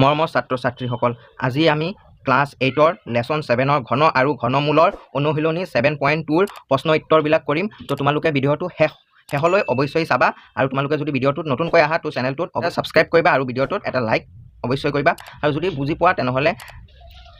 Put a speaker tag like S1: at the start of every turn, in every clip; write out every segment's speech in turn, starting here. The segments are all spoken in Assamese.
S1: মৰমৰ ছাত্ৰ ছাত্ৰীসকল আজি আমি ক্লাছ এইটৰ লেচন ছেভেনৰ ঘন আৰু ঘনমূলৰ অনুশীলনী ছেভেন পইণ্ট টুৰ প্ৰশ্ন উত্তৰবিলাক কৰিম। তো তোমালোকে ভিডিঅ'টো শেষ শেষলৈ অৱশ্যেই চাবা আৰু তোমালোকে যদি ভিডিঅ'টোত নতুনকৈ আহা তো চেনেলটোত ছাবস্ক্ৰাইব কৰিবা আৰু ভিডিঅ'টোত এটা লাইক অৱশ্যই কৰিবা। আৰু যদি বুজি পোৱা তেনেহ'লে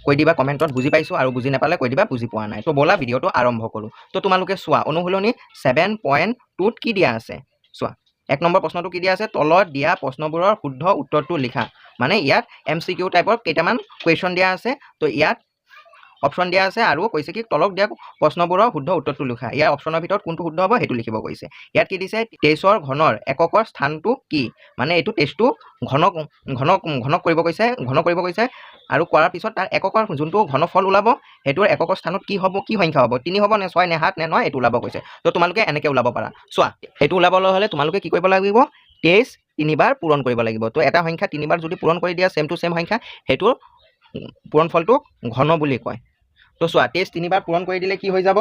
S1: কৈ দিবা কমেণ্টত বুজি পাইছোঁ আৰু বুজি নাপালে কৈ দিবা বুজি পোৱা নাই। তো ব'লা ভিডিঅ'টো আৰম্ভ কৰোঁ। তো তোমালোকে চোৱা অনুশীলনী ছেভেন পইণ্ট টুত কি দিয়া আছে? চোৱা এক নম্বৰ প্ৰশ্নটো কি দিয়া আছে? তলত দিয়া প্ৰশ্নবোৰৰ শুদ্ধ উত্তৰটো লিখা। মানে ইয়াত এম চি কিউ টাইপৰ কেইটামান কুৱেশ্যন দিয়া আছে। তো ইয়াত অপশ্যন দিয়া আছে আৰু কৈছে কি তলত দিয়া প্ৰশ্নবোৰৰ শুদ্ধ উত্তৰটো লিখা। ইয়াৰ অপশ্যনৰ ভিতৰত কোনটো শুদ্ধ হ'ব সেইটো লিখিব কৈছে। ইয়াত কি দিছে তেইছৰ ঘনৰ এককৰ স্থানটো কি? মানে এইটো তেইছটো ঘনক ঘনক ঘনক কৰিব কৈছে ঘন কৰিব কৈছে আৰু কৰাৰ পিছত তাৰ এককৰ যোনটো ঘনফল ওলাব সেইটোৰ এককৰ স্থানত কি হ'ব কি সংখ্যা হ'ব? তিনি হ'ব নে ছয় নে সাত নে নহয় এইটো ওলাব কৈছে। তো তোমালোকে এনেকৈ ওলাব পাৰা। চোৱা এইটো ওলাবলৈ হ'লে তোমালোকে কি কৰিব লাগিব? তেইছ তিনিবাৰ পূৰণ কৰিব লাগিব। তো এটা সংখ্যা তিনিবাৰ যদি পূৰণ কৰি দিয়া ছেম টু ছেম সংখ্যা সেইটোৰ পূৰণফলটোক ঘন বুলি কয়। তো চোৱা তেইছ তিনিবাৰ পূৰণ কৰি দিলে কি হৈ যাব?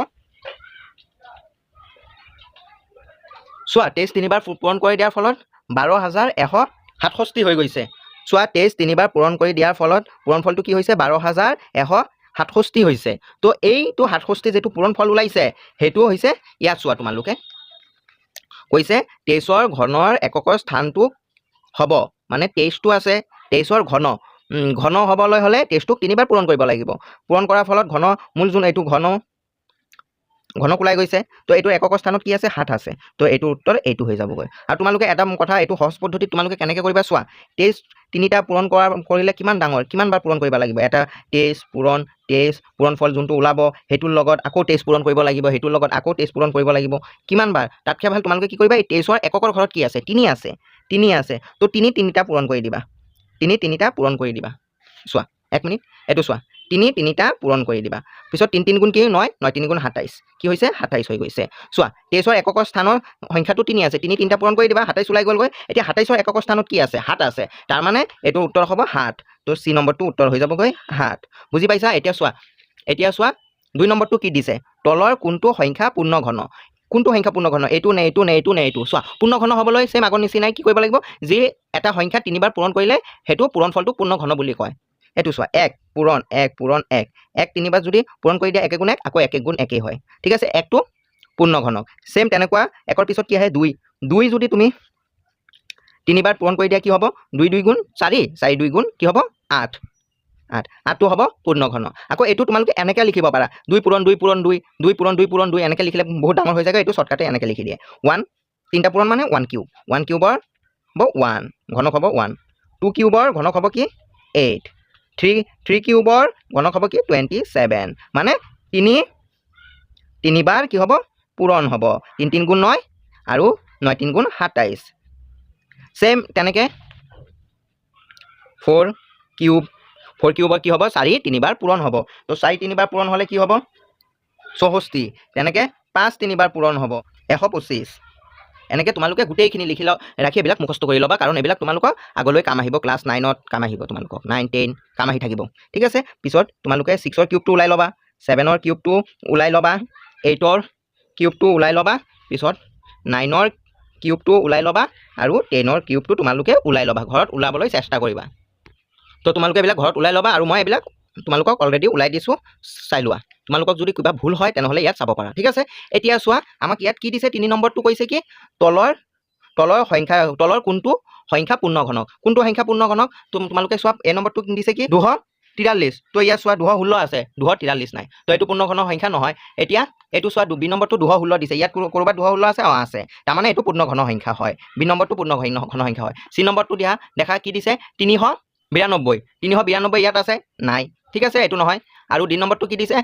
S1: চোৱা তেইছ তিনিবাৰ পূৰণ কৰি দিয়াৰ ফলত বাৰ হাজাৰ এশ সাতষষ্ঠি হৈ গৈছে। চোৱা তেইছ তিনিবাৰ পূৰণ কৰি দিয়াৰ ফলত পূৰণফলটো কি হৈছে? বাৰ হাজাৰ এশ সাতষষ্ঠি হৈছে। তো এইটো সাতষষ্ঠি যিটো পূৰণফল ওলাইছে সেইটো হৈছে ইয়াত চোৱা তোমালোকে। কৈছে তেইছৰ ঘনৰ এককৰ স্থানটো হ'ব। মানে তেইছটো আছে তেইছৰ ঘন ঘন হ'বলৈ হ'লে তেইছটোক তিনিবাৰ পূৰণ কৰিব লাগিব। পূৰণ কৰাৰ ফলত ঘন মূল যোন এইটো ঘন ঘনক ওলাই গৈছে, তো এইটো এককৰ স্থানত কি আছে? সাত আছে। তো এইটো উত্তৰ এইটো হৈ যাবগৈ। আৰু তোমালোকে এটা কথা, এইটো সহজ পদ্ধতিত তোমালোকে কেনেকৈ কৰিবা চোৱা তেইছ তিনিটা পূৰণ কৰা, কৰিলে কিমান ডাঙৰ, কিমান বাৰ পূৰণ কৰিব লাগিব? এটা তেইছ পূৰণ তেইছ পূৰণ ফল যোনটো ওলাব, সেইটোৰ লগত আকৌ তেইছ পূৰণ কৰিব লাগিব, সেইটোৰ লগত আকৌ তেইছ পূৰণ কৰিব লাগিব। কিমান বাৰ? তাতকৈ ভালো, তোমালোকে কি কৰিবা, এই তেইছৰ এককৰ ঘৰত কি আছে? তিনি আছে তিনি আছে। তো তিনি তিনিটা পূৰণ কৰি দিবা। তিনি তিনিটা পূৰণ কৰি দিবা। চোৱা, এক মিনিট, এইটো চোৱা। তিনি তিনিটা পূৰণ কৰি দিবা। পিছত তিনি তিনি গুণ কি নয়। নয় তিনি গুণ সাতাইছ। কি হৈছে? সাতাইছ হৈ গৈছে। চোৱা, তেইছৰ এককৰ স্থানৰ সংখ্যাটো তিনি আছে। তিনি তিনিটা পূৰণ কৰি দিবা, সাতাইছ ওলাই গ'লগৈ। এতিয়া সাতাইছৰ এককৰ স্থানত কি আছে? সাত আছে। তাৰমানে এইটো উত্তৰ হ'ব সাত। তো চি নম্বৰটো উত্তৰ হৈ যাবগৈ সাত। বুজি পাইছা? এতিয়া চোৱা এতিয়া চোৱা, দুই নম্বৰটো কি দিছে? তলৰ কোনটো সংখ্যা পূৰ্ণ ঘন? কোনটো সংখ্যা পূৰ্ণ ঘন? এইটো নে এইটো নে এইটো নে, এইটো। চোৱা, পূৰ্ণ ঘন হ'বলৈ ছেম আগৰ নিচিনাই কি কৰিব লাগিব? যি এটা সংখ্যা তিনিবাৰ পূৰণ কৰিলে, সেইটো পূৰণফলটো পূৰ্ণ ঘন বুলি কয়। এইটো চোৱা এক পূৰণ এক পূৰণ এক। এক তিনিবাৰ যদি পূৰণ কৰি দিয়া একে গুণ এক আকৌ এক গুণ একেই হয়। ঠিক আছে? একটো পূৰ্ণ ঘনক ছেম তেনেকুৱা একৰ পিছত কি আহে? দুই। দুই যদি তুমি তিনিবাৰ পূৰণ কৰি দিয়া কি হ'ব? দুই দুই গুণ চাৰি। চাৰি দুই গুণ কি হ'ব? আঠ। আঠ। আঠটো হ'ব পূৰ্ণ ঘন আকৌ এইটো তোমালোকে এনেকৈ লিখিব পাৰা। দুই পূৰণ দুই পূৰণ দুই। দুই পূৰণ দুই পূৰণ দুই। এনেকৈ লিখিলে বহুত ডাঙৰ হৈ যায় এইটো শ্বৰ্টকাটে এনেকৈ লিখি দিয়ে। ওৱান তিনিটা পূৰণ মানে ওৱান কিউব ওৱান কিউবৰ হ'ব ওৱান ঘনক হ'ব ওৱান টু কিউবৰ ঘনক হ'ব কি? এইট থ্ৰী থ্ৰী কিউবৰ ঘনক হ'ব কি? টুৱেণ্টি ছেভেন মানে তিনি তিনিবাৰ কি হ'ব? পূৰণ হ'ব। তিনি তিনি গুণ নয় আৰু নয়, তিনি গুণ সাতাইছ ছেম তেনেকৈ। ফ'ৰ কিউব ফ'ৰ কিউবৰ কি হ'ব? চাৰি, তিনিবাৰ পূৰণ হ'ব। তো চাৰি, তিনিবাৰ পূৰণ হ'লে কি হ'ব? চৌষষ্ঠি। তেনেকৈ পাঁচ, তিনিবাৰ পূৰণ হ'ব। এশ পঁচিছ এনেকৈ তোমালোকে গোটেইখিনি লিখি ল, ৰাখি মুখস্থ কৰি ল'বা। কাৰণ এইবিলাক তোমালোকৰ আগলৈ কাম আহিব, ক্লাছ নাইনত কাম আহিব তোমালোকক নাইন, টেন কাম আহি থাকিব। ঠিক আছে? পিছত তোমালোকে ছিক্সৰ কিউবটো ওলাই ল'বা, ছেভেনৰ কিউবটো ওলাই ল'বা, এইটৰ কিউবটো ওলাই ল'বা, পিছত নাইনৰ কিউবটো ওলাই ল'বা আৰু টেনৰ কিউবটো তোমালোকে ওলাই ল'বা, ঘৰত ওলাবলৈ চেষ্টা কৰিবা। তো তোমালোকে এইবিলাক ঘৰত ওলাই ল'বা আৰু মই এইবিলাক তোমালোকক অলৰেডি ওলাই দিছোঁ, চাই লোৱা। তোমালোকক যদি কিবা ভুল হয় তেনেহ'লে ইয়াত চাব পাৰা। ঠিক আছে? এতিয়া চোৱা আমাক ইয়াত কি দিছে তিনি নম্বৰটো কৈছে কি? তলৰ তলৰ সংখ্যা তলৰ কোনটো? সংখ্যা পূৰ্ণ ঘনক। কোনটো সংখ্যা পূৰ্ণ ঘনক? তুম- তোমালোকে চোৱা এই নম্বৰটো দিছে কি? দুশ তিৰাল্লিছ। তো ইয়াত চোৱা দুশ ষোল্ল আছে দুশ তিৰাল্লিছ নাই। তো এইটো পূৰ্ণ ঘনৰ সংখ্যা নহয়। এতিয়া এইটো চোৱা বি নম্বৰটো দুশ ষোল্ল দিছে। ইয়াত ক'ৰ- ক'ৰবাত দুশ ষোল্ল আছে? অঁ আছে। তাৰমানে এইটো পূৰ্ণ ঘন সংখ্যা হয়। বি নম্বৰটো পূৰ্ণ ঘন সংখ্যা হয়। চি নম্বৰটো দিয়া দেখা কি দিছে? তিনিশ বিৰান্নব্বৈ। তিনিশ বিৰান্নব্বৈ ইয়াত আছে? নাই। ঠিক আছে? এইটো নহয়। আৰু ডি নম্বৰটো কি দিছে?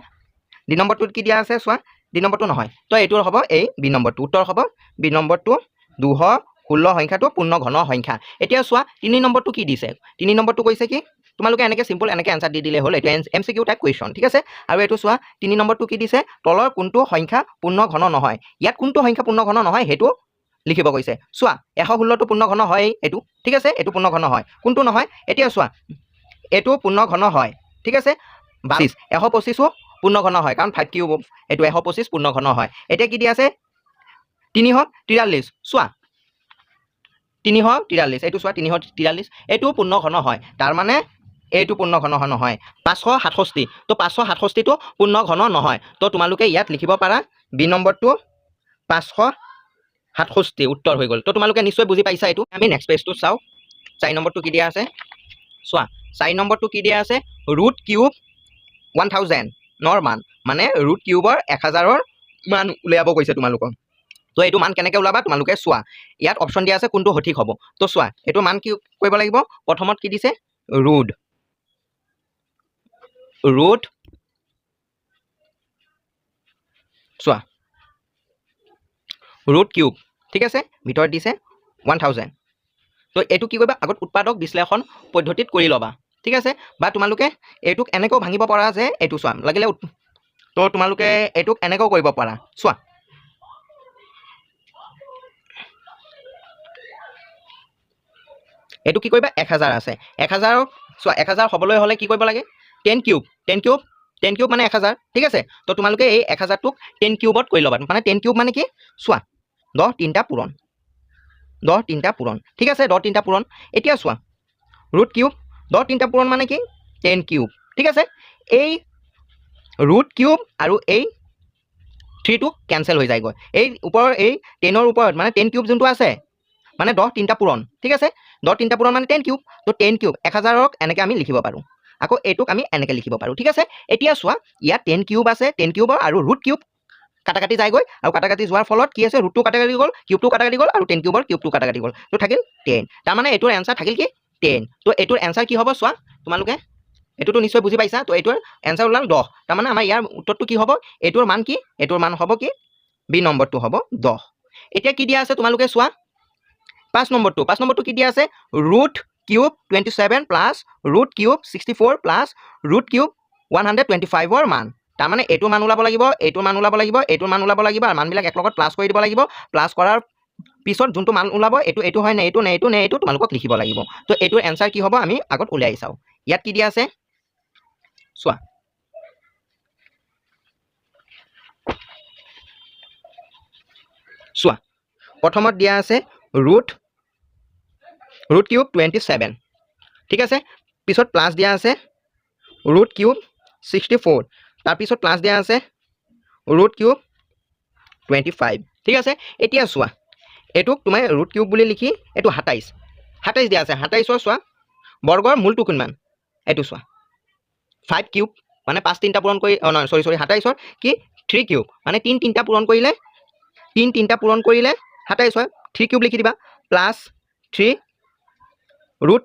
S1: ডি নম্বৰটোত কি দিয়া আছে, চোৱা ডি নম্বৰটো নহয়। তো এইটো হ'ব এই বি নম্বৰটো উত্তৰ হ'ব বি নম্বৰটো দুশ ষোল্ল সংখ্যাটো পূৰ্ণ ঘন সংখ্যা। এতিয়া চোৱা, তিনি নম্বৰটো কি দিছে? তিনি নম্বৰটো কৈছে কি? তোমালোকে এনেকৈ চিম্পল এনেকৈ এনচাৰ দি দিলে হ'ল। এইটো M C Q type question ঠিক আছে? আৰু এইটো চোৱা, তিনি নম্বৰটো কি দিছে? তলৰ কোনটো সংখ্যা পূৰ্ণ ঘন নহয়। ইয়াত কোনটো সংখ্যা পূৰ্ণ ঘন নহয়, সেইটো লিখিব কৈছে। চোৱা, এশ ষোল্লটো পূৰ্ণ ঘন হয় এইটো, ঠিক আছে? এইটো পূৰ্ণ ঘন হয়। কোনটো নহয়? এতিয়া চোৱা, এইটো পূৰ্ণ ঘন হয়, ঠিক আছে? পঁচিছ এশ পঁচিছো পূৰ্ণ ঘন হয় কাৰণ ফাইভ কিউব এইটো এশ পঁচিছ পূৰ্ণ ঘন হয়। এতিয়া কি দিয়া আছে? তিনিশ তিৰাল্লিছ চোৱা। তিনিশ তিৰাল্লিছ এইটো চোৱা তিনিশ তিৰাল্লিছ এইটো পূৰ্ণ ঘন হয় তাৰমানে এইটো পূৰ্ণ ঘন হয় নহয়। পাঁচশ সাতষষ্ঠি তো পাঁচশ সাতষষ্ঠিটো পূৰ্ণ ঘন নহয়। তো তোমালোকে ইয়াত লিখিব পাৰা বি নম্বৰটো পাঁচশ সাতষষ্ঠি উত্তৰ হৈ গ'ল। তো তোমালোকে নিশ্চয় বুজি পাইছা এইটো। আমি নেক্সট পেজটো চাওঁ। চাৰি নম্বৰটো কি দিয়া আছে? চোৱা চাৰি নম্বৰটো কি দিয়া আছে? ৰুট কিউব ওৱান থাউজেণ্ডৰ মান মানে ৰুট কিউবৰ এক হাজাৰৰ মান উলিয়াব কৈছে তোমালোকক। তো এইটো মান কেনেকৈ ওলাবা তোমালোকে চোৱা। ইয়াত অপশ্যন দিয়া আছে কোনটো সঠিক হ'ব। তো চোৱা এইটো মান কি কৰিব লাগিব? প্ৰথমত কি দিছে? ৰুড ৰুট চোৱা। ৰুট কিউব ঠিক আছে? ভিতৰত দিছে ওৱান থাউজেণ্ড তো এইটো কি কৰিবা? আগত উৎপাদক বিশ্লেষণ পদ্ধতিত কৰি ল'বা। ঠিক আছে? বা তোমালোকে এইটোক এনেকৈও ভাঙিব পাৰা যে এইটো চোৱা লাগিলে তো তোমালোকে এইটোক এনেকৈও কৰিব পাৰা। চোৱা। এইটো কি কৰিবা? এক হাজাৰ আছে। এক হাজাৰক চোৱা এক হাজাৰ হ'বলৈ হ'লে কি কৰিব লাগে? Ten cube ten cube ten cube মানে এক হাজাৰ ঠিক আছে? তো তোমালোকে এই এক হাজাৰটোক টেন কিউবত কৰি ল'বা। মানে টেন কিউব মানে কি? চোৱা দহ তিনিটা পূৰণ। দহ তিনিটা পূৰণ। ঠিক আছে? দহ তিনিটা পূৰণ। এতিয়া চোৱা ৰুট কিউব দহ তিনিটা পূৰণ মানে কি? টেন কিউব ঠিক আছে? এই ৰুট কিউব আৰু এই থ্ৰীটো কেঞ্চেল হৈ যায়গৈ। এই ওপৰৰ, এই টেনৰ ওপৰত মানে টেন কিউব যোনটো আছে মানে দহ তিনিটা পূৰণ, ঠিক আছে? দহ তিনিটা পূৰণ মানে টেন কিউব তো টেন কিউব এক হাজাৰক এনেকৈ আমি লিখিব পাৰোঁ। আকৌ এইটোক আমি এনেকৈ লিখিব পাৰোঁ, ঠিক আছে? এতিয়া চোৱা, ইয়াত টেন কিউব আছে টেন কিউবৰ আৰু ৰুট কিউব কাটা কাটি যায়গৈ, আৰু কাটা যোৱাৰ ফলত কি আছে? ৰুটটো কাটা কাটি গ'ল কিউবটো কাটা কাটি গ'ল, আৰু টেন কিউবৰ কিউবটো কাটা কাটি গ'ল। তো থাকিল টেন তাৰমানে এইটোৰ এনচাৰ থাকিল কি? টেন তো এইটোৰ এনচাৰ কি হ'ব চোৱা তোমালোকে? এইটোতো নিশ্চয় বুজি পাইছা তো এইটোৰ এনচাৰ ওলাল দহ। তাৰমানে আমাৰ ইয়াৰ উত্তৰটো কি হ'ব? এইটোৰ মান কি? এইটোৰ মান হ'ব কি? বি নম্বৰটো হ'ব দহ। এতিয়া কি দিয়া আছে তোমালোকে চোৱা? পাঁচ নম্বৰটো পাঁচ নম্বৰটো কি দিয়া আছে? Root cube twenty seven plus root cube sixty four plus root cube one hundred twenty ফাইভৰ মান। তাৰমানে এইটো মান ওলাব লাগিব এইটোৰ মান ওলাব লাগিব এইটোৰ মান ওলাব লাগিব আৰু মানবিলাক একেলগত প্লাছ কৰি দিব লাগিব। প্লাছ কৰাৰ পিছত যোনটো মান ওলাব, এইটো এইটো হয় নে এইটো নে এইটো নে এইটো তোমালোকক লিখিব লাগিব। তো এইটোৰ এনচাৰ কি হ'ব আমি আগত উলিয়াই চাওঁ। ইয়াত কি দিয়া আছে? চোৱা। চোৱা। প্ৰথমত দিয়া আছে root root cube twenty seven ঠিক আছে? পিছত প্লাছ দিয়া আছে ৰুট কিউব ছিক্সটি ফ'ৰ তাৰপিছত প্লাছ দিয়া আছে ৰুট কিউব টুৱেণ্টি ফাইভ ঠিক আছে? এতিয়া চোৱা। এইটোক তোমাৰ ৰুট কিউব বুলি লিখি এইটো সাতাইছ। সাতাইছ দিয়া আছে সাতাইছৰ চোৱা। বৰ্গৰ মূলটো কিমান? এইটো চোৱা। ফাইভ কিউব মানে পাঁচ তিনিটা পূৰণ কৰি অঁ নহয় চৰি চৰি সাতাইছৰ কি? থ্ৰী কিউব মানে তিনি তিনিটা পূৰণ কৰিলে তিনি তিনিটা পূৰণ কৰিলে সাতাইছ হয় থ্ৰী কিউব লিখি দিবা plus three root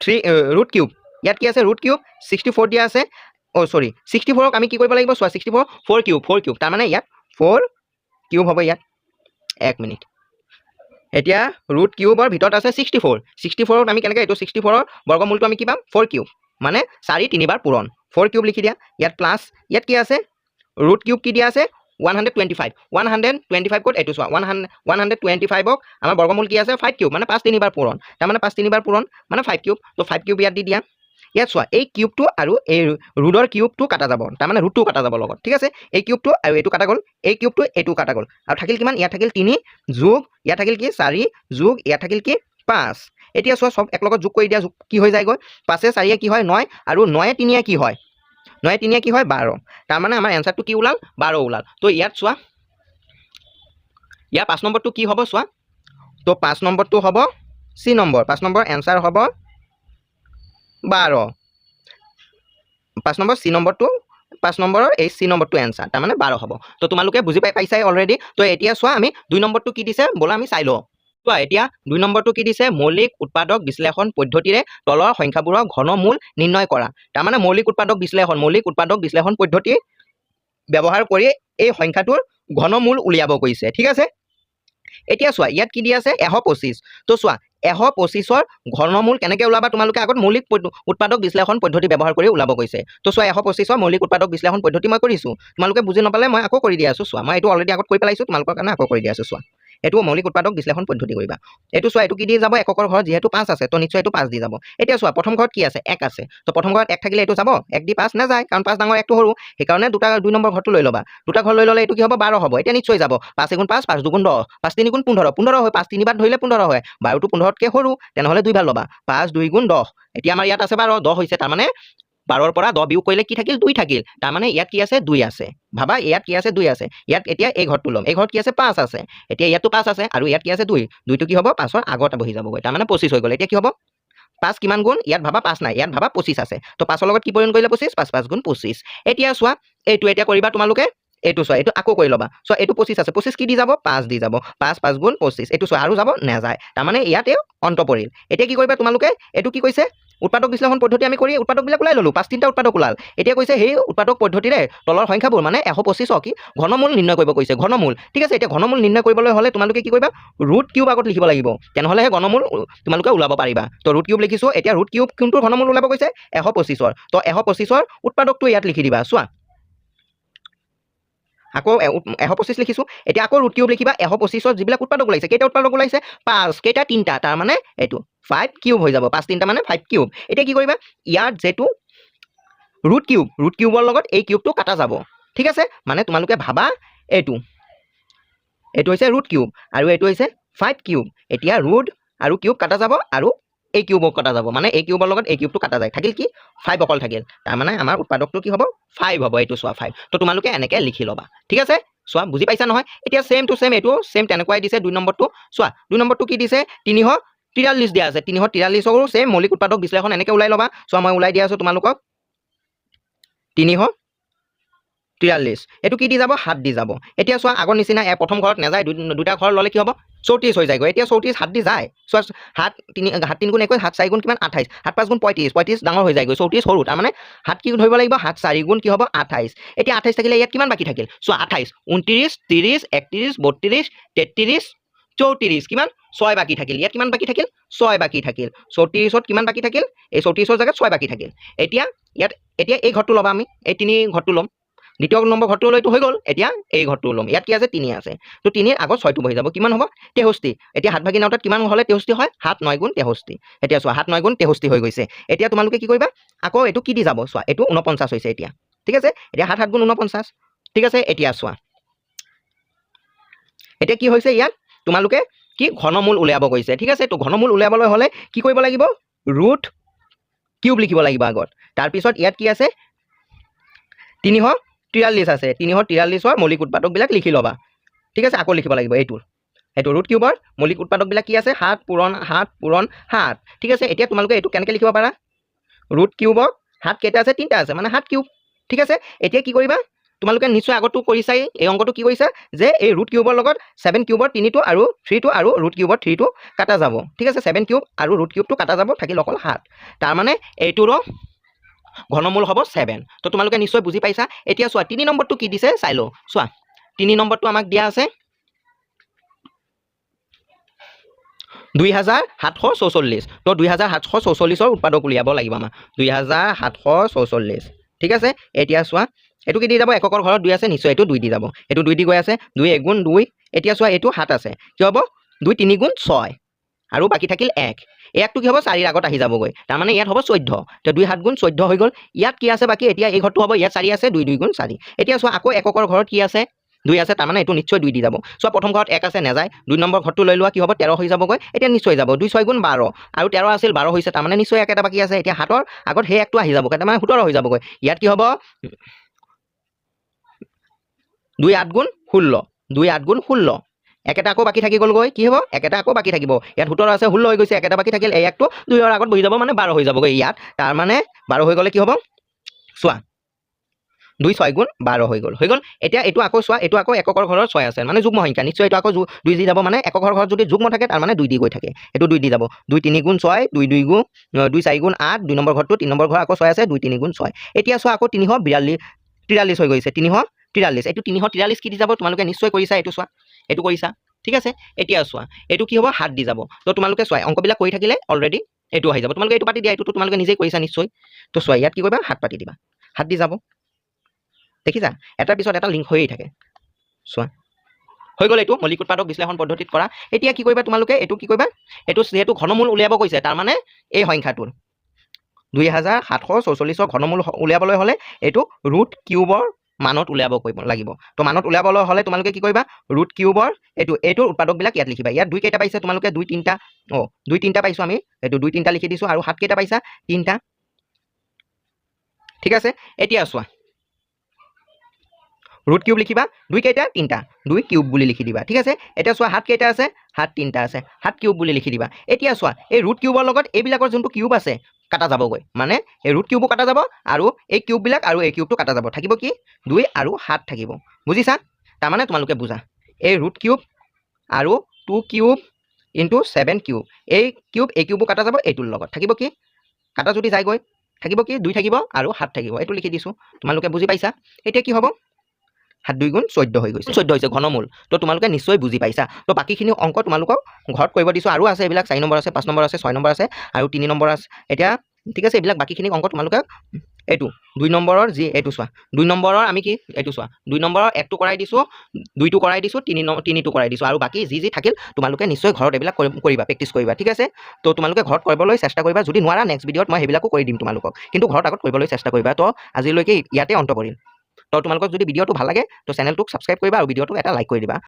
S1: three root cube ইয়াত কি আছে? ৰুট কিউব ছিক্সটি ফ'ৰ দিয়া আছে। অ' চৰি ছিক্সটি ফ'ৰক আমি কি কৰিব লাগিব? চোৱা sixty four four cube four cube তাৰমানে ইয়াত ফ'ৰ কিউব হ'ব ইয়াত। এক মিনিট। এতিয়া ৰুট কিউবৰ ভিতৰত আছে ছিক্সটি ফ'ৰ ছিক্সটি ফ'ৰত আমি কেনেকৈ এইটো ছিক্সটি ফ'ৰৰ বৰ্গমূলটো আমি কি পাম? ফ'ৰ কিউব মানে চাৰি তিনিবাৰ পূৰণ। ফ'ৰ কিউব লিখি দিয়া। ইয়াত প্লাছ ইয়াত কি আছে? ৰুট কিউব কি দিয়া আছে? One hundred twenty five one hundred twenty five ক'ত? এইটো চোৱা। One hundred one hundred twenty ফাইভক আমাৰ বৰ্গমূল কি আছে? ফাইভ কিউব মানে পাঁচ তিনিবাৰ পূৰণ। তাৰমানে পাঁচ তিনিবাৰ পূৰণ। মানে ফাইভ কিউব তো ফাইভ কিউব ইয়াত দি দিয়া। ইয়াত চোৱা, এই কিউবটো আৰু এই ৰুডৰ কিউবটো কাটা যাব। তাৰমানে ৰুটটো কাটা যাব লগত, ঠিক আছে? এই কিউবটো আৰু এইটো কাটা গ'ল, এই কিউবটো এইটো কাটা গ'ল। আৰু থাকিল কিমান? ইয়াত থাকিল তিনি যোগ, ইয়াত থাকিল কি? চাৰি যোগ, ইয়াত থাকিল কি? পাঁচ। এতিয়া চোৱা, চব একেলগত যোগ কৰি দিয়া যোগ কি হৈ যায়গৈ? পাঁচে চাৰিয়ে কি হয়? নয়। আৰু নয়ে তিনিয়ে কি হয়? নয়ে তিনিয়ে কি হয়? বাৰ। তাৰমানে আমাৰ এনচাৰটো কি ওলাল? বাৰ ওলাল। তো ইয়াত চোৱা, ইয়াৰ পাঁচ নম্বৰটো কি হ'ব চোৱা? তো পাঁচ নম্বৰটো হ'ব চি নম্বৰ। পাঁচ নম্বৰ এনচাৰ হ'ব বাৰ। পাঁচ নম্বৰ, চি নম্বৰটো পাঁচ নম্বৰৰ এই চি নম্বৰটো এনচাৰ তাৰমানে বাৰ হ'ব। তো তোমালোকে বুজি পাই পাইছাই অলৰেডি তো এতিয়া চোৱা, আমি দুই নম্বৰটো কি দিছে, ব'লা আমি চাই লওঁ। চোৱা, এতিয়া দুই নম্বৰটো কি দিছে, মৌলিক উৎপাদক বিশ্লেষণ পদ্ধতিৰে তলৰ সংখ্যাবোৰৰ ঘনমূল নিৰ্ণয় কৰা। তাৰমানে মৌলিক উৎপাদক বিশ্লেষণ, মৌলিক উৎপাদক বিশ্লেষণ পদ্ধতি ব্যৱহাৰ কৰি এই সংখ্যাটোৰ ঘনমূল উলিয়াব কৈছে। ঠিক আছে? এতিয়া চোৱা ইয়াত কি দি আছে? এশ পঁচিছ। তো চোৱা এশ পঁচিছৰ ঘনমূল কেনেকৈ ওলাবা তোমালোকে আগত মৌলিক উৎপাদক বিশ্লেষণ পদ্ধতি ব্যৱহাৰ কৰি ওলাব কৈছে। তো চোৱা এশ পঁচিছৰ মৌলিক উৎপাদক বিশ্লেষণ পদ্ধতি মই কৰিছোঁ। তোমালোকে বুজি নাপালে মই আকৌ কৰি দি আছোঁ চোৱা। মই এইটো অলৰেডি আগত কৈ পেলাইছোঁ তোমালোকৰ কাৰণে আকৌ কৰি দি আছোঁ চোৱা। এইটো মৌলিক উৎপাদক বিশ্লেষণ পদ্ধতি কৰিবা। এইটো চোৱা, এইটো কি দি যাব? এককৰ ঘৰত যিহেতু পাঁচ আছে, তো নিশ্চয় এইটো পাঁচ দি যাব। এতিয়া চোৱা, প্ৰথম ঘৰত কি আছে? এক আছে। তো প্ৰথম ঘৰত এক থাকিলে এইটো যাব? এক দি পাঁচ নাযায়, কাৰণ পাঁচ ডাঙৰ একটো সৰু। সেইকাৰণে দুটা, দুই নম্বৰ ঘৰটো লৈ ল'বা। দুটা ঘৰ লৈ ল'লে এইটো কি হ'ব? বাৰ হ'ব। এতিয়া নিশ্চয় যাব। পাঁচ এগুণ পাঁচ পাঁচ দুগুণ দহ। পাঁচ তিনি গুণ পোন্ধৰ। পোন্ধৰ হয় পাঁচ তিনিবাৰ ধৰিলে পোন্ধৰ হয়। বাৰুটো পোন্ধৰতকৈ সৰু, তেনেহ'লে দুই ভালো ল'বা। পাঁচ দুই গুণ দহ। এতিয়া আমাৰ ইয়াত আছে বাৰ, দহ হৈছে, তাৰমানে বাৰৰ পৰা দহ বিয়োগ কৰিলে কি থাকিল? দুই থাকিল। তাৰমানে ইয়াত কি আছে? দুই আছে। ভাবা, ইয়াত কি আছে? দুই আছে। ইয়াত এতিয়া এই ঘৰটো ল'ম। এই ঘৰত কি আছে? পাঁচ আছে। এতিয়া ইয়াতো পাঁচ আছে আৰু ইয়াত কি আছে? দুই। দুইটো কি হ'ব? পাঁচৰ আগত বহি যাবগৈ। তাৰমানে পঁচিছ হৈ গ'ল। এতিয়া কি হ'ব? পাঁচ কিমান গুণ? ইয়াত ভাবা পাঁচ নাই। ইয়াত ভাবা পঁচিছ আছে। তো পাঁচৰ লগত কি পৰিণ কৰিলে পঁচিছ? পাঁচ পাঁচ গুণ পঁচিছ। এতিয়া চোৱা, এইটো এতিয়া কৰিবা তোমালোকে। এইটো চোৱা, এইটো আকৌ কৰি ল'বা। চোৱা, এইটো পঁচিছ আছে। পঁচিছ কি দি যাব? পাঁচ দি যাব। পাঁচ পাঁচ গুণ পঁচিছ। এইটো চোৱা, আৰু যাব নাযায়। তাৰমানে ইয়াতে অন্ত পৰিল। এতিয়া কি কৰিবা তোমালোকে? এইটো কি কৈছে? উৎপাদক বিশ্লেষণ পদ্ধতি আমি কৰি উৎপাদকবিলাক ওলাই ল'লোঁ পাঁচ তিনিটা উৎপাদক ওলাল। এতিয়া কৈছে সেই উৎপাদক পদ্ধতিৰে তলৰ সংখ্যাবোৰ মানে এশ পঁচিছক কি ঘনমূল নিৰ্ণয় কৰিব কৈছে ঘনমূল। ঠিক আছে এতিয়া ঘনমূল নিৰ্ণয় কৰিবলৈ হ'লে তোমালোকে কি কৰিবা? ৰুট কিউব আগত লিখিব লাগিব। তেনেহ'লেহে ঘনমূল তোমালোকে ওলাব পাৰিবা। তো ৰুট কিউব লিখিছোঁ এতিয়া ৰুট কিউব কোনটো ঘনমূল ওলাব কৈছে? এশ পঁচিছৰ তো এশ পঁচিছৰ উৎপাদকটো ইয়াত লিখি দিবা চোৱা। আকৌ এশ পঁচিছ লিখিছোঁ। এতিয়া আকৌ ৰুট কিউব লিখিবা, এশ পঁচিছৰ যিবিলাক উৎপাদক ওলাইছে, কেইটা উৎপাদক ওলাইছে? পাঁচ, কেইটা? তিনিটা। তাৰমানে এইটো ফাইভ কিউব হৈ যাব। পাঁচ, তিনিটা মানে ফাইভ কিউব এতিয়া কি কৰিবা? ইয়াত যিটো ৰুট কিউব ৰুট কিউবৰ লগত এই কিউবটো কাটা যাব। ঠিক আছে? মানে তোমালোকে ভাবা এইটো। এইটো হৈছে ৰুট কিউব আৰু এইটো হৈছে ফাইভ কিউব এতিয়া ৰুট আৰু কিউব কাটা যাব আৰু এই কিউবক কটা যাব। মানে এই কিউবৰ লগত এই কিউবটো কাটা যায়। থাকিল কি? ফাইভ অকল থাকিল। তাৰমানে আমাৰ উৎপাদকটো কি হ'ব? ফাইভ হ'ব। এইটো চোৱা ফাইভ তো তোমালোকে এনেকৈ লিখি ল'বা। ঠিক আছে? চোৱা, বুজি পাইছা নহয়? এতিয়া ছেম টু ছেম এইটো ছেম তেনেকুৱাই দিছে দুই নম্বৰটো। চোৱা, দুই নম্বৰটো কি দিছে? তিনিশ তিৰাল্লিছ দিয়া আছে। তিনিশ তিৰাল্লিছৰো ছেম মৌলিক উৎপাদক বিশ্লেষণ এনেকৈ ওলাই ল'বা। চোৱা, মই ওলাই দিয়া আছোঁ তোমালোকক। তিনিশ তিৰাল্লিছ। এইটো কি দি যাব? সাত দি যাব। এতিয়া চোৱা, আগৰ নিচিনা প্ৰথম ঘৰত নাযায়। দুটা ঘৰ ল'লে কি হ'ব? চৌত্ৰিছ হৈ যায়গৈ। এতিয়া চৌত্ৰিছ সাত দি যায়। চোৱা, সাত তিনি সাত তিনি গুণ একৈছ সাত চাৰি কিমান আঠাইছ সাত পাঁচ গুণ পঁয়ত্ৰিছ পঁয়ত্ৰিছ ডাঙৰ হৈ যায়গৈ। চৌত্ৰিছ সৰু। তাৰমানে সাত কি ধৰিব লাগিব? সাত চাৰি গুণ কি হ'ব? আঠাইছ এতিয়া আঠাইছ থাকিলে ইয়াত কিমান বাকী থাকিল? চোৱা আঠাইছ ঊনত্ৰিছ ত্ৰিছ একত্ৰিছ বত্ৰিছ তেত্ৰিছ চৌত্ৰিছ কিমান? ছয় বাকী থাকিল। ইয়াত কিমান বাকী থাকিল? ছয় বাকী থাকিল। চৌত্ৰিছত কিমান বাকী থাকিল? এই চৌত্ৰিছৰ জেগাত ছয় বাকী থাকিল। এতিয়া ইয়াত, এতিয়া এই ঘৰটো ল'বা আমি। এই তিনি ঘৰটো ল'ম। দ্বিতীয় নম্বৰ ঘৰটো লৈতো হৈ গ'ল। এতিয়া এই ঘৰটো ল'ম। ইয়াত কি আছে? তিনি আছে। তো তিনিৰ আগত ছয়টো বহি যাব। কিমান হ'ব? তেষষ্ঠি। এতিয়া সাত ভাগি নাওতাত কিমান হ'লে তেষষ্ঠি হয়? সাত নয় গুণ তেষষ্ঠি। এতিয়া চোৱা সাত নয় গুণ তেষষ্ঠি হৈ গৈছে। এতিয়া তোমালোকে কি কৰিবা? আকৌ এইটো কি দি যাব? চোৱা এইটো ঊনপঞ্চাছ হৈছে এতিয়া। ঠিক আছে? এতিয়া সাত সাত গুণ ঊনপঞ্চাছ। ঠিক আছে? এতিয়া চোৱা। এতিয়া কি হৈছে ইয়াত? তোমালোকে কি? ঘনমূল উলিয়াব কৈছে ঠিক আছে? তো ঘনমূল উলিয়াবলৈ হ'লে কি কৰিব লাগিব? ৰুট কিউব লিখিব লাগিব আগত। তাৰপিছত ইয়াত কি আছে? তিনিশ তিৰাল্লিছ আছে, তিনিশ তিৰাল্লিছৰ মৌলিক উৎপাদকবিলাক লিখি ল'বা। ঠিক আছে? আকৌ লিখিব লাগিব এইটোৰ। এইটো ৰুট কিউবৰ মৌলিক উৎপাদকবিলাক কি আছে? সাত পূৰণ সাত পূৰণ, সাত। ঠিক আছে? এতিয়া তোমালোকে এইটো কেনেকৈ লিখিব পাৰা? ৰুট কিউবক সাত কেইটা আছে? তিনিটা আছে মানে সাত কিউব ঠিক আছে? এতিয়া কি কৰিবা? তোমালোকে নিশ্চয় আগতো কৰিছাই, এই অংকটো কি কৰিছা? যে এই ৰুট কিউবৰ লগত ছেভেন কিউবৰ তিনিটো আৰু থ্ৰীটো আৰু ৰুট কিউবৰ থ্ৰীটো কাটা যাব। ঠিক আছে? ছেভেন কিউব আৰু ৰুট কিউবটো কাটা যাব থাকিল অকল সাত। তাৰমানে এইটোৰো ঘনমূল হ'ব ছেভেন তো তোমালোকে নিশ্চয় বুজি পাইছা। এতিয়া চোৱা তিনি নম্বৰটো কি দিছে? চাই লওঁ। চোৱা তিনি নম্বৰটো আমাক দিয়া আছে দুই হাজাৰ সাতশ চৌচল্লিছ তো দুই হাজাৰ সাতশ চৌচল্লিছৰ উৎপাদক উলিয়াব লাগিব আমাক। দুই হাজাৰ সাতশ চৌচল্লিছ ঠিক আছে? এতিয়া চোৱা এইটো কি দি যাব? এককৰ ঘৰত দুই আছে নিশ্চয় এইটো দুই দি যাব। এইটো দুই দি গৈ আছে দুই এগুণ দুই। এতিয়া চোৱা এইটো সাত আছে। কি হ'ব? দুই তিনি গুণ ছয়। আৰু বাকী থাকিল এক। একটো কি হ'ব? চাৰিৰ আগত আহি যাবগৈ। তাৰমানে ইয়াত হ'ব চৈধ্য। তো দুই সাত গুণ চৈধ্য হৈ গ'ল। ইয়াত কি আছে বাকী? এতিয়া এই ঘৰটো হ'ব ইয়াত চাৰি আছে দুই দুই গুণ চাৰি। এতিয়া চোৱা আকৌ এককৰ ঘৰত কি আছে? দুই আছে তাৰমানে এইটো নিশ্চয় দুই দি যাব। চোৱা প্ৰথম ঘৰত এক আছে নাযায়। দুই নম্বৰ ঘৰটো লৈ লোৱা কি হ'ব? তেৰ হৈ যাবগৈ। এতিয়া নিশ্চয় যাব। দুই ছয় গুণ বাৰ। আৰু তেৰ আছিল বাৰ হৈছে তাৰমানে নিশ্চয় এক এটা বাকী আছে। এতিয়া সাতৰ আগত সেই একটো আহি যাবগৈ। তাৰমানে সোতৰ হৈ যাবগৈ। ইয়াত কি হ'ব? দুই আঠ গুণ ষোল্ল। দুই আঠ গুণ ষোল্ল। একেটা আকৌ বাকী থাকি গ'লগৈ কি হ'ব? একেটা আকৌ বাকী থাকিব। ইয়াত সোতৰ আছে ষোল্ল হৈ গৈছে একেটা বাকী থাকিল একটো দুইৰ আগত বহি যাব মানে বাৰ হৈ যাবগৈ ইয়াত। তাৰমানে বাৰ হৈ গ'লে কি হ'ব? চোৱা দুই ছয় গুণ বাৰ হৈ গ'ল। হৈ গ'ল। এতিয়া এইটো আকৌ চোৱা এইটো আকৌ একৰ ঘৰত ছয় আছে মানে যুগ্ম সংখ্যা। নিশ্চয় এইটো আকৌ দুই দি যাব মানে একৰ ঘৰত যদি যুগ্ম থাকে তাৰমানে দুই দি গৈ থাকে। এইটো দুই দি যাব। দুই তিনি গুণ ছয় দুই দুই গুণ দুই চাৰি গুণ আঠ দুই নম্বৰ ঘৰটো তিনি নম্বৰ ঘৰ আকৌ ছয় আছে দুই তিনি গুণ ছয়। এতিয়া চোৱা আকৌ তিনিশ বিৰাল্লিছ তিৰাল্লিছ হৈ গৈছে। তিনিশ তিৰাল্লিছ। এইটো তিনিশ তিৰাল্লিছ কি দি যাব? তোমালোকে নিশ্চয় কৰিছা এইটো চোৱা। এইটো কৰিছা ঠিক আছে? এতিয়া চোৱা এইটো কি হ'ব? সাত দি যাব। তো তোমালোকে চোৱা অংকবিলাক কৰি থাকিলে অলৰেডি এইটো আহি যাব। তোমালোকে এইটো পাতি দিয়া এইটোতো তোমালোকে নিজেই কৰিছা নিশ্চয়। তো চোৱা ইয়াত কি কৰিবা? সাত পাতি দিবা। সাত দি যাব। দেখিছা? এটাৰ পিছত এটা লিংক হৈয়ে থাকে। চোৱা। হৈ গ'ল এইটো মৌলিক উৎপাদক বিশ্লেষণ পদ্ধতিত কৰা। এতিয়া কি কৰিবা তোমালোকে? এইটো কি কৰিবা? এইটো যিহেতু ঘনমূল উলিয়াব কৈছে তাৰমানে এই সংখ্যাটোৰ। দুই হাজাৰ সাতশ চৌচল্লিছৰ ঘনমূল উলিয়াবলৈ হ'লে এইটো ৰুট কিউবৰ মানত উলিয়াব কৰিব লাগিব। তো মানত উলিয়াবলৈ হ'লে তোমালোকে কি কৰিবা? ৰুট কিউবৰ এইটো, এইটোৰ উৎপাদকবিলাক ইয়াত লিখিবা। ইয়াত দুই কেইটা পাইছে তোমালোকে দুই তিনিটা, অঁ, দুই তিনিটা পাইছোঁ আমি। এইটো দুই তিনিটা লিখি দিছোঁ আৰু সাত কেইটা পাইছা? তিনিটা। ঠিক আছে, এতিয়া চোৱা। ৰুট কিউব লিখিবা, দুই কেইটা, তিনিটা। দুই কিউব বুলি লিখি দিবা। ঠিক আছে, এতিয়া চোৱা হাত কেইটা আছে হাত তিনিটা আছে। হাত কিউব বুলি লিখি দিবা। এতিয়া চোৱা, এই ৰুট কিউবৰ লগত এইবিলাকৰ যোনটো কিউব আছে কাটা যাবগৈ। মানে এই ৰুট কিউবো কাটা যাব আৰু এই কিউববিলাক আৰু এই কিউবটো কাটা যাব। থাকিব কি? দুই আৰু সাত থাকিব। বুজিছা? তাৰমানে তোমালোকে বুজা। এই ৰুট কিউব আৰু two cube into seven cube এই কিউব এই কিউবো কাটা যাব এইটোৰ লগত। থাকিব কি? কাটা যদি যায়গৈ থাকিব কি? দুই থাকিব আৰু সাত থাকিব। এইটো লিখি দিছোঁ। তোমালোকে বুজি পাইছা? এতিয়া কি হ'ব? সাত দুই গুণ চৈধ্য হৈ গৈছে। চৈধ্য হৈছে ঘনমূল। তো তোমালোকে নিশ্চয় বুজি পাইছা। তো বাকীখিনি অঙ্ক তোমালোকক ঘৰত কৰিব দিছোঁ। আৰু আছে এইবিলাক চাৰি নম্বৰ আছে, পাঁচ নম্বৰ আছে, ছয় নম্বৰ আছে, আৰু তিনি নম্বৰ আছে। এতিয়া ঠিক আছে, এইবিলাক বাকীখিনি অঙ্ক তোমালোকে এইটো, দুই নম্বৰৰ যি এইটো চোৱা। দুই নম্বৰৰ আমি কি? এইটো চোৱা। দুই নম্বৰৰ একটো কৰাই দিছোঁ, দুইটো কৰাই দিছোঁ, তিনি তিনিটো কৰাই দিছোঁ। আৰু বাকী যি যি থাকিল, তোমালোকে নিশ্চয় ঘৰত এইবিলাক কৰি- কৰিবা, প্ৰেক্টিছ কৰিবা, ঠিক আছে? তো তোমালোকে ঘৰত কৰিবলৈ চেষ্টা কৰিবা। যদি নোৱাৰা নেক্সট ভিডিঅ'ত মই সেইবিলাকো কৰি দিম তোমালোকক। কিন্তু ঘৰত আগত কৰিবলৈ চেষ্টা কৰিবা। তো আজিলৈকে ইয়াতে অন্ত কৰিম তো তোমালোকক যদি ভিডিঅ'টো ভাল লাগে তো চেনেলটোক ছাবস্ক্ৰাইব কৰিবা আৰু ভিডিঅ'টোক এটা লাইক কৰি দিবা।